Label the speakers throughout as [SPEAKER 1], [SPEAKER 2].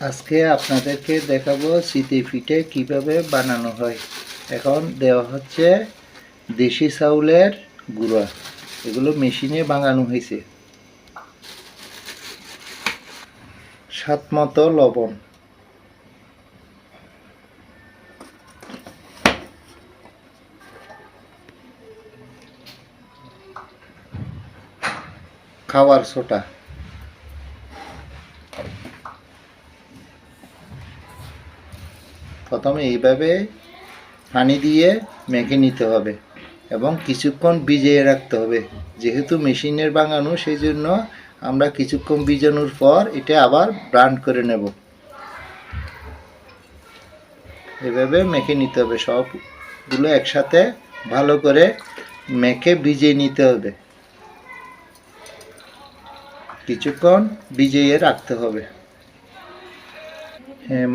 [SPEAKER 1] আজকে আপনাদেরকে দেখাবো শীতে পিঠে কীভাবে বানানো হয়। এখন দেওয়া হচ্ছে দেশি চাউলের গুঁড়া। এগুলো মেশিনে বানানো হয়েছে। সাত মতো লবণ। খাওয়ার সোটা। প্রথমে এইভাবে পানি দিয়ে মেখে নিতে হবে এবং কিছুক্ষণ ভিজিয়ে রাখতে হবে। যেহেতু মেশিনের বাঙানো সেই জন্য আমরা কিছুক্ষণ ভিজানোর পর এটা আবার ব্রান্ড করে নেব। এভাবে মেখে নিতে হবে। সবগুলো একসাথে ভালো করে মেখে ভিজিয়ে নিতে হবে। কিছুক্ষণ ভিজিয়ে রাখতে হবে।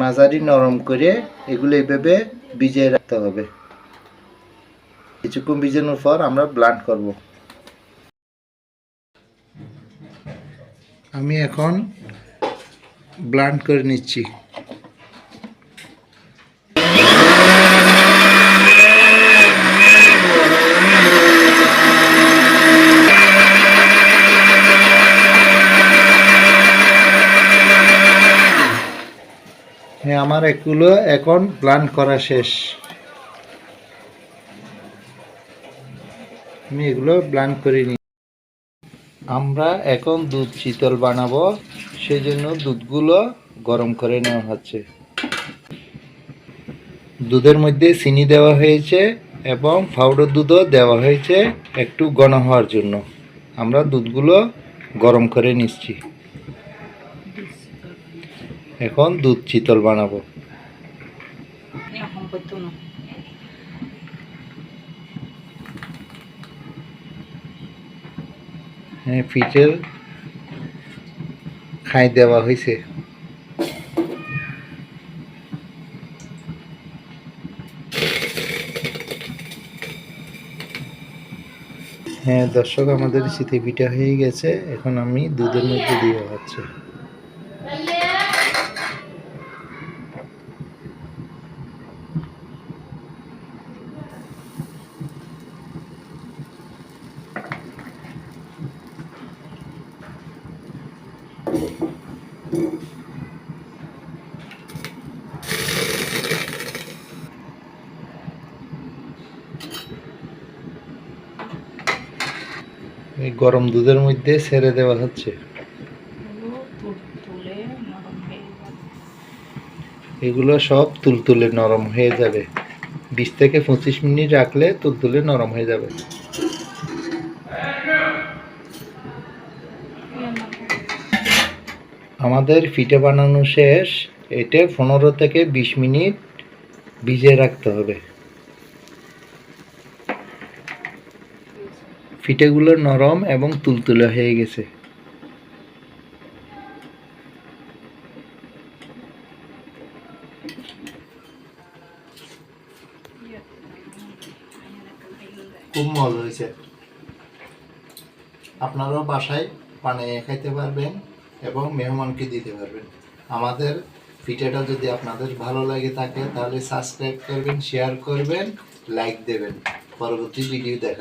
[SPEAKER 1] মাঝারি নরম করে এগুলো এইভাবে ভিজিয়ে রাখতে হবে। কিছুক্ষণ ভিজানোর পর আমরা ব্লান্ড করব। আমি এখন ব্লান্ড করে নিচ্ছি। আমার এগুলো এখন প্ল্যান করা শেষ। আমি এগুলো প্ল্যান করিনি। আমরা এখন দুধ শীতল বানাবো সেই জন্য দুধগুলো গরম করে নেওয়া হচ্ছে। দুধের মধ্যে চিনি দেওয়া হয়েছে এবং পাউডার দুধও দেওয়া হয়েছে একটু ঘন হওয়ার জন্য। আমরা দুধগুলো গরম করে নিচ্ছি। এখন দুধ শীতল বানাবো। হ্যাঁ পিঠের খাই দেওয়া হয়েছে হ্যাঁ দর্শক, আমাদের শীতে পিঠা হয়ে গেছে। এখন আমি দুধের মধ্যে দিয়ে হচ্ছে এই গরম দুধের মধ্যে ছেড়ে দেওয়া হচ্ছে।
[SPEAKER 2] এগুলো
[SPEAKER 1] সব তুলতুলে নরম হয়ে যাবে। বিশ থেকে পঁচিশ মিনিট রাখলে তুলতুলে নরম হয়ে যাবে। আমাদের পিঠে বানানো শেষ, এটা পনেরো থেকে বিশ মিনিট ভিজিয়ে রাখতে হবে। পিঠেগুলো নরম এবং তুলতুলে হয়ে গেছে। খুব মজা হয়েছে। আপনারাও বাসায় বানিয়ে খাইতে পারবেন। এবং মেহমানকে দিতে পারবেন। আমাদের ভিডিওটা যদি আপনাদের ভালো লাগে থাকে, তাহলে সাবস্ক্রাইব করবেন শেয়ার করবেন লাইক দেবেন। পরবর্তী ভিডিও দেখা